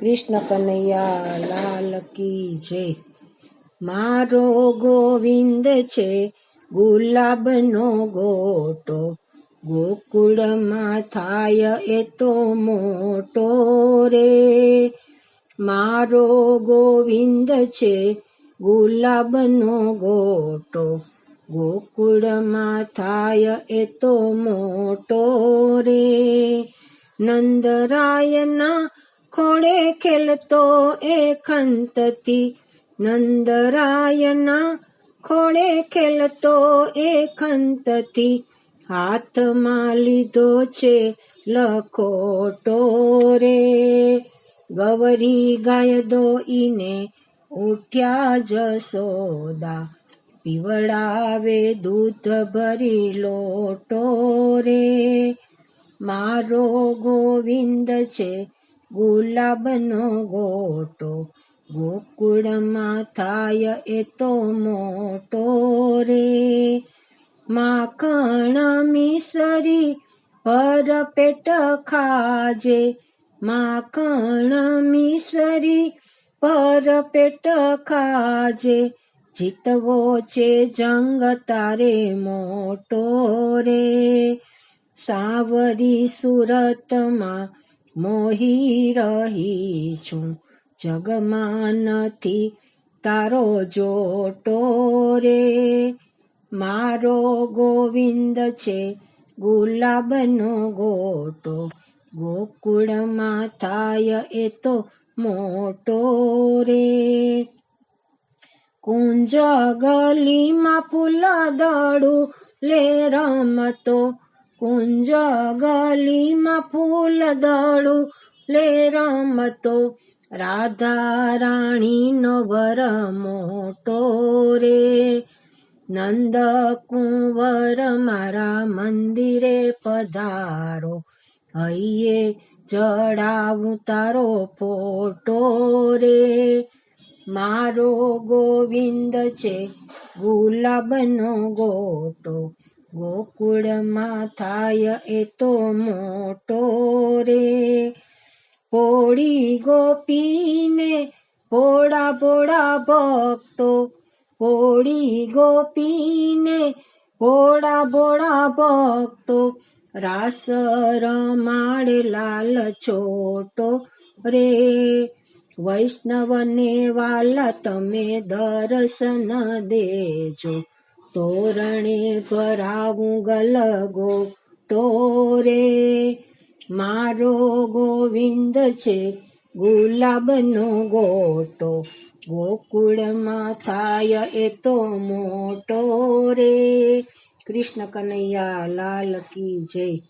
કૃષ્ણ કનૈયા લાલ કી જય. મારો ગોવિંદ છે, ગુલાબનો ગોટો. ગોકુળમાં થાય એ તો મોટો રે. મારો ગોવિંદ છે, ગુલાબનો ગોટો. ગોકુળમાં થાય એ તો મોટો રે. નંદરાયના ખોડે ખેલતો એ ખંતથી. નંદરાયના ખોળે ખેલતો એ ખંતથી. હાથમાં લીધો છે લખોટો રે. ગવરી ગાય દોઈને ઉઠ્યા જસોદા પીવડાવે દૂધ ભરી લોટો રે. મારો ગોવિંદ છે ગુલાબનો ગોટો, ગોકુળમાં થાય એ તો મોટો રે. માખણ મિસરી પર પેટ ખાજે, માખણ મિસરી પર પેટ ખાજે. જીતવો છે જંગ તારે મોટો રે. સાવરી સુરતમાં મોહી રહી છું જગમાં નથી તારો જોટો રે. મારો ગોવિંદ છે, ગુલાબનો ગોટો. ગોકુળમાં થાય એ તો મોટો રે. કુંજ ગલીમાં ફૂલ દડું લે રમતો કુંજ ગલીમાં ફૂલ દડું લે રમતો રાધા રાણીનો વર મોટો રે. નંદ કુંવર મારા મંદિરે પધારો, હૈયે ચડાવું તારો ફોટો રે. મારો ગોવિંદ છે ગુલાબનો ગોટો ગોકુળમાં થાય એ તો મોટો રે. પોળી ગોપીને પોળા પોળા ભક્તો, પોળી ગોપીને પોળા પોળા ભક્તો, રાસ રમાડે લાલ છોટો રે. વૈષ્ણવને વાલા તમે દર્શન દેજો. તોરણે ભરાવું ગલગો ટોરે. મારો ગોવિંદ છે ગુલાબનો ગોટો, ગોકુળમાં થાય એ તો મોટો રે. કૃષ્ણ કનૈયા લાલ કી જય.